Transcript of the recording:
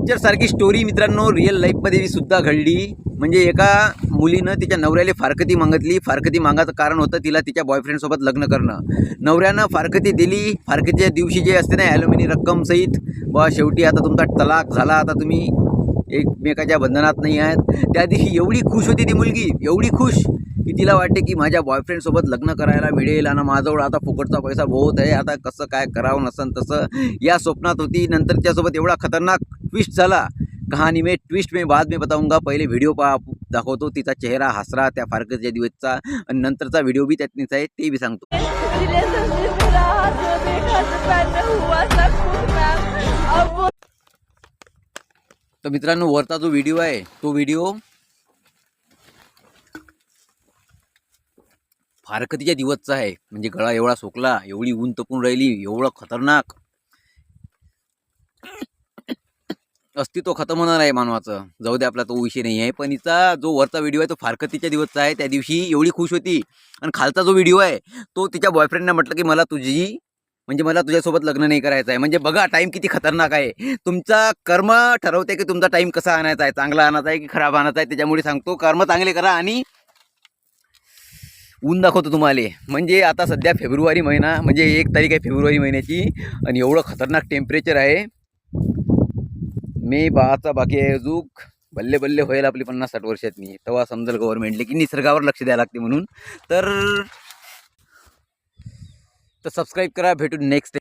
कॅप्चरसारखी story मित्रांनो real लाईफमध्ये सुद्धा घडली. म्हणजे एका मुलीनं तिच्या नवऱ्याला फारकती मागितली. फारकती मागायचं कारण होतं तिला तिच्या बॉयफ्रेंडसोबत लग्न करणं. नवऱ्यानं फारकती दिली. फारकतीच्या दिवशी जे असते ना ॲल्युमिनी रक्कम सहित बा शेवटी आता तुमचा तलाक झाला. आता तुम्ही एकमेकाच्या बंधनात नाही आहेत. त्या दिवशी एवढी खुश होती ती मुलगी. एवढी खुश की तिला वाटते की माझ्या बॉयफ्रेंडसोबत लग्न करायला मिळेल आणि माझ्याजवळ आता फुकटचा पैसा बहुत आहे. आता कसं काय करावं नसन तसं. या स्वप्नात होती. नंतर त्यासोबत एवढा खतरनाक ट्विस्ट झाला. कहाणी में ट्विस्ट में बाद में बताऊंगा. पहिले व्हिडिओ पा दाखवतो तिचा चेहरा हसरा त्या फारकतच्या दिवसचा आणि नंतरचा व्हिडिओ बी त्यातनीच आहे ते बी सांगतो. तर मित्रांनो वरचा जो व्हिडिओ आहे तो व्हिडिओ फारकतीच्या दिवसचा आहे. म्हणजे गळा एवढा सोकला एवढी ऊन तपून राहिली एवढं खतरनाक. अस्तित्व खतम होणार आहे मानवाचं. जाऊ दे आपला तो विषय नाही आहे पण हिचा जो वरचा व्हिडिओ आहे तो फारकतीच्या दिवसचा आहे. त्या दिवशी एवढी खुश होती. आणि खालचा जो व्हिडिओ आहे तो तिच्या बॉयफ्रेंडने म्हटलं की मला तुझी म्हणजे मला तुझ्यासोबत लग्न नाही करायचं आहे म्हणजे बघा टाईम किती खतरनाक आहे. तुमचा कर्म ठरवते की तुमचा टाईम कसा आणायचा आहे? चांगला आणायचा आहे की खराब आणायचा आहे? त्याच्यामुळे सांगतो कर्म चांगले करा आणि ऊन दाखवतो तुम्हाला. म्हणजे आता सध्या फेब्रुवारी महिना म्हणजे एक तारीख आहे फेब्रुवारी महिन्याची. आणि एवढं खतरनाक टेम्परेचर आहे. मे बाचा बाकी आहे अजूक बल्ले बल्ले होईल आपली पन्नास साठ वर्षातनी तेव्हा समजेल गव्हर्नमेंटले की निसर्गावर लक्ष द्यायला लागते म्हणून. तर तर सबस्क्राईब करा भेटून नेक्स्ट